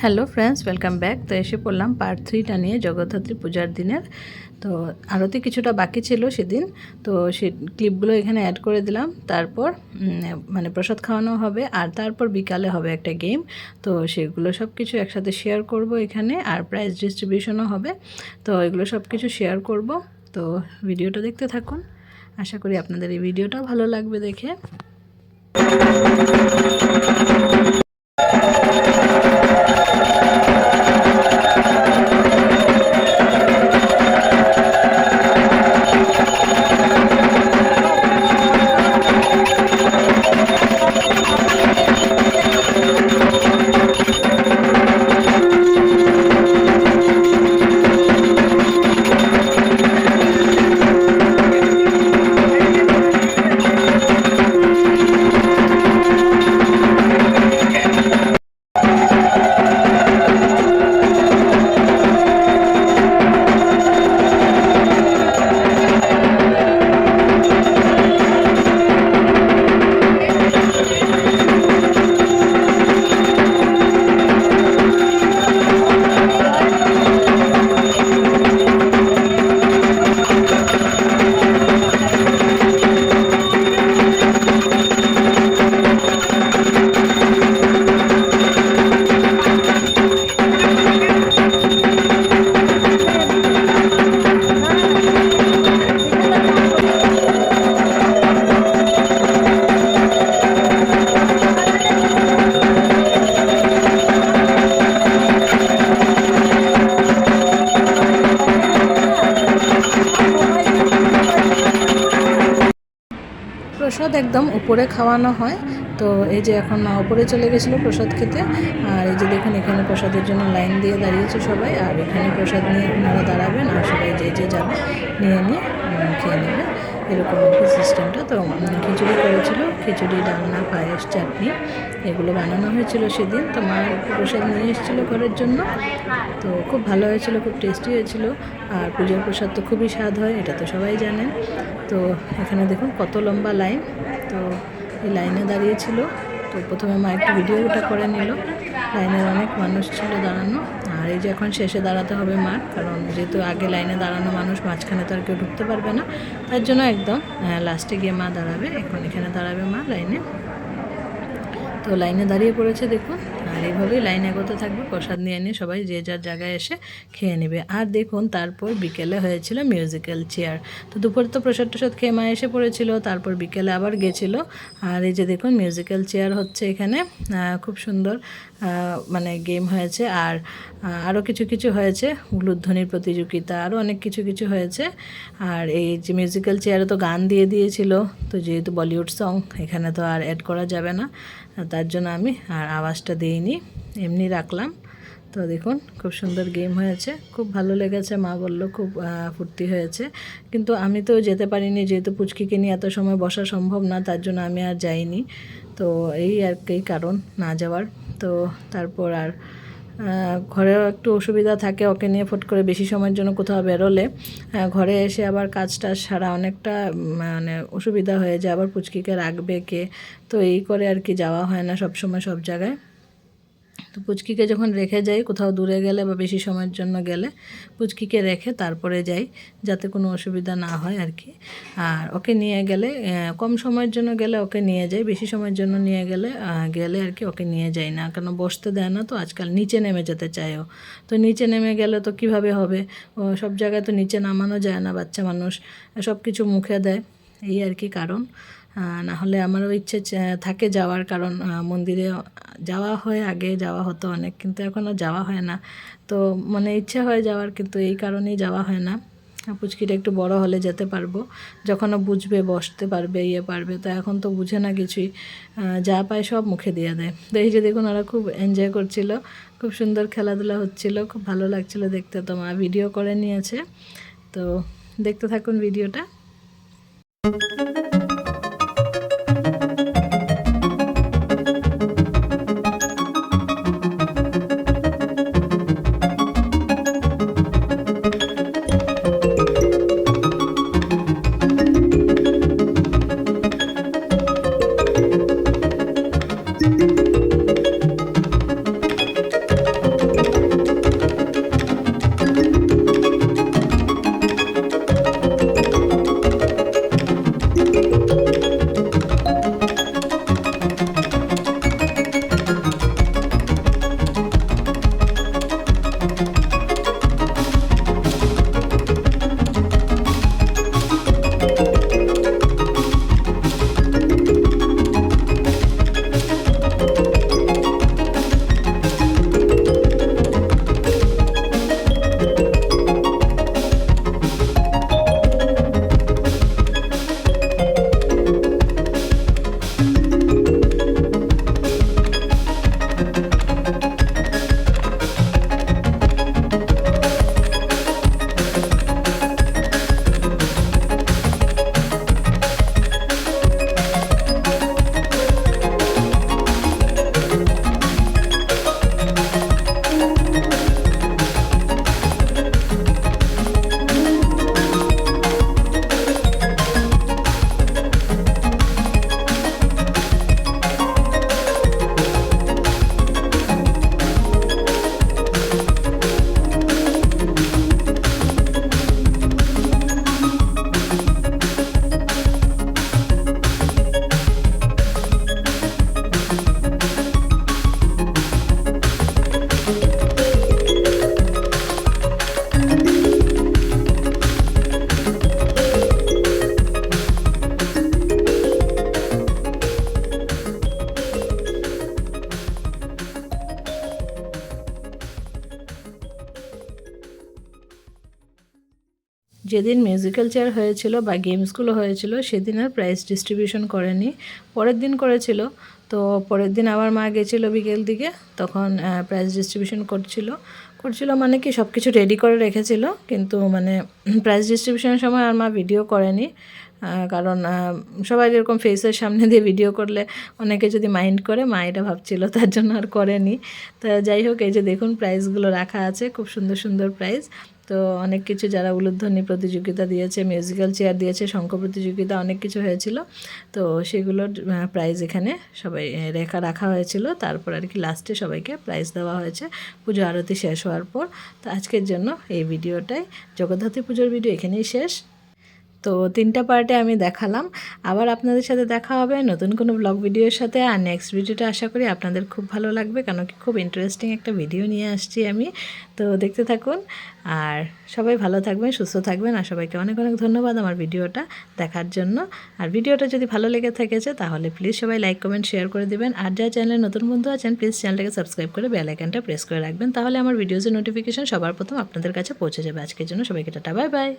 Hello friends welcome back তো এসে পড়লাম পার্ট থ্রিটা নিয়ে, জগদ্ধাত্রী পূজার দিনের। তো আরতি কিছুটা বাকি ছিল সেদিন। তো সে ক্লিপগুলো এখানে অ্যাড করে দিলাম। তারপর মানে প্রসাদ খাওয়ানো হবে। আর তারপর বিকালে হবে একটা গেম তো সেগুলো সব কিছু একসাথে শেয়ার করব এখানে। আর প্রাইজ ডিস্ট্রিবিউশনও হবে। তো এগুলো সব কিছু শেয়ার করব। তো ভিডিওটা দেখতে থাকুন। আশা করি আপনাদের এই ভিডিওটাও ভালো লাগবে দেখে। প্রসাদ একদম উপরে খাওয়ানো হয়। তো এই যে এখন মা উপরে চলে গেছিল প্রসাদ খেতে। আর এই যে দেখুন, এখানে প্রসাদের জন্য লাইন দিয়ে দাঁড়িয়েছে সবাই। আর এখানে প্রসাদ নিয়ে ওনারা দাঁড়াবেন আর সবাই যে যে যাবে নিয়ে নিয়ে খেয়ে নেবে। এরকম আর কি সিস্টেমটা। তো খিচুড়ি করেছিল। খিচুড়ি, ডালনা, পায়েস, চাটনি এগুলো বানানো হয়েছিল সেদিন। তো মা প্রসাদ নিয়ে এসেছিল ঘরের জন্য। তো খুব ভালো হয়েছিল, খুব টেস্টি হয়েছিল। আর পুজোর প্রসাদ তো খুবই স্বাদ হয়, এটা তো সবাই জানেন। তো এখানে দেখুন কত লম্বা লাইন। তো এই লাইনে দাঁড়িয়েছিল। তো প্রথমে মা একটু ভিডিওটা করে নিল। লাইনের অনেক মানুষ ছিল দাঁড়ানো। আর এই যে এখন শেষে দাঁড়াতে হবে মার, কারণ যেহেতু আগে লাইনে দাঁড়ানো মানুষ, মাঝখানে তো আর কেউ ঢুকতে পারবে না। তার জন্য একদম লাস্টে গিয়ে মা দাঁড়াবে। এখন এখানে দাঁড়াবে মা লাইনে। তো লাইনে দাঁড়িয়ে পড়েছে, দেখুন। আর এইভাবেই লাইন এগোতে থাকবে। প্রসাদ নিয়ে নিয়ে সবাই যে যার জায়গায় এসে খেয়ে নেবে। আর দেখুন, তারপর বিকেলে হয়েছিল মিউজিক্যাল চেয়ার তো দুপুরে তো প্রসাদ টসাদ খেয়ে মা এসে পড়েছিল, তারপর বিকেলে আবার গেছিল। আর এই যে দেখুন মিউজিক্যাল চেয়ার হচ্ছে এখানে। খুব সুন্দর মানে গেম হয়েছে। আর আরও কিছু কিছু হয়েছে, উলুধ্বনির প্রতিযোগিতা আরও অনেক কিছু কিছু হয়েছে। আর এই যে মিউজিক্যাল চেয়ারে তো গান দিয়ে দিয়েছিল। তো যেহেতু বলিউড সং এখানে তো আর অ্যাড করা যাবে না। তার জন্য আমি আর আওয়াজটা দিইনি, এমনি রাখলাম। তো দেখুন, খুব সুন্দর গেম হয়েছে। খুব ভালো লেগেছে, মা বলল, খুব ফুর্তি হয়েছে। কিন্তু আমি তো যেতে পারিনি, যেহেতু পুচকিকে নিয়ে এত সময় বসা সম্ভব না, তার জন্য আমি আর যাইনি। তো এই আর কি কারণ না যাওয়ার। তো তারপর আর ঘরেও একটু অসুবিধা থাকে, ওকে নিয়ে ফট করে বেশি সময়ের জন্য কোথাও বেরোলে ঘরে এসে আবার কাজটা সারা অনেকটা মানে অসুবিধা হয়ে যায়, আবার পুচকিকে রাখবে কে? তো এই করে আর কি যাওয়া হয় না সব সময় সব জায়গায়। তো পুচকিকে যখন রেখে যাই, কোথাও দূরে গেলে বা বেশি সময়ের জন্য গেলে, পুচকিকে রেখে তারপরে যাই, যাতে কোনো অসুবিধা না হয় আর কি। আর ওকে নিয়ে গেলে কম সময়ের জন্য গেলে ওকে নিয়ে যাই, বেশি সময়ের জন্য নিয়ে গেলে গেলে আর কি ওকে নিয়ে যাই না, কেন বসতে দেয় না, তো আজকাল নিচে নেমে যেতে চায় ও তো নিচে নেমে গেলে তো কীভাবে হবে? ও সব জায়গায় তো নিচে নামানো যায় না, বাচ্চা মানুষ সব কিছু মুখে দেয়, এই আর কি কারণ। না হলে আমারও ইচ্ছে থাকে যাওয়ার কারণ মন্দিরে যাওয়া হয়, আগে যাওয়া হতো অনেক, কিন্তু এখনও যাওয়া হয় না। তো মানে ইচ্ছে হয় যাওয়ার, কিন্তু এই কারণেই যাওয়া হয় না। পুচকিটা একটু বড় হলে যেতে পারব। যখনও বুঝবে, বসতে পারবে ইয়ে পারবে, তো এখন তো বুঝে না কিছুই যা পায় সব মুখে দিয়ে দেয়। তো এই যে দেখুন, ওরা খুব এনজয় করছিল, খুব সুন্দর খেলাধুলা হচ্ছিল, খুব ভালো লাগছিল দেখতে। তো মা ভিডিও করে নিয়েছে। তো দেখতে থাকুন ভিডিওটা যেদিন মিউজিক্যাল চেয়ার হয়েছিল বা গেমসগুলো হয়েছিল, সেদিন আর প্রাইজ ডিস্ট্রিবিউশন করেনি। পরের দিন করেছিল, তো পরের দিন আবার মা গেছিল বিকেল দিকে, তখন প্রাইজ ডিস্ট্রিবিউশন করছিল। করছিল মানে কি সব কিছু রেডি করে রেখেছিল, কিন্তু মানে প্রাইজ ডিস্ট্রিবিউশনের সময় আর মা ভিডিও করেনি। কারণ সবাই যেরকম ফেসের সামনে দিয়ে ভিডিও করলে অনেকে যদি মাইন্ড করে, মা এটা ভাবছিল, তার জন্য আর করেনি। তো যাই হোক, এই যে দেখুন প্রাইজগুলো রাখা আছে, খুব সুন্দর সুন্দর প্রাইজ তো অনেক কিছু যারা উলুধ্বনি প্রতিযোগিতা দিয়েছে মিউজিক্যাল চেয়ার দিয়েছে, শঙ্খ প্রতিযোগিতা, অনেক কিছু হয়েছিল। তো সেগুলোর প্রাইজ এখানে সবাই রেখা রাখা হয়েছিল। তারপর আর কি লাস্টে সবাইকে প্রাইজ দেওয়া হয়েছে। পুজো আরতি শেষ হওয়ার পর। তো আজকের জন্য এই ভিডিওটাই জগদ্ধাত্রী পুজোর ভিডিও এখানেই শেষ। তো তিনটা পার্টে আমি দেখালাম। আবার আপনাদের সাথে দেখা হবে নতুন কোনো ব্লগ ভিডিওর সাথে। আর নেক্সট ভিডিওটা আশা করি আপনাদের খুব ভালো লাগবে, কারণ কি খুব ইন্টারেস্টিং একটা ভিডিও নিয়ে আসছি আমি। তো দেখতে থাকুন। আর সবাই ভালো থাকবেন, সুস্থ থাকবেন। আর সবাইকে অনেক অনেক ধন্যবাদ আমার ভিডিওটা দেখার জন্য। আর ভিডিওটা যদি ভালো লেগে থেকেছে তাহলে প্লিজ সবাই লাইক কমেন্ট শেয়ার করে দেবেন। আর যা চ্যানেলে নতুন বন্ধু আছেন প্লিজ চ্যানেলটাকে সাবস্ক্রাইব করে বেল আইকনটা প্রেস করে রাখবেন। তাহলে আমার ভিডিওসের নোটিফিকেশন সবার প্রথম আপনাদের কাছে পৌঁছে যাবে। আজকের জন্য সবাইকে টাটা বাই বাই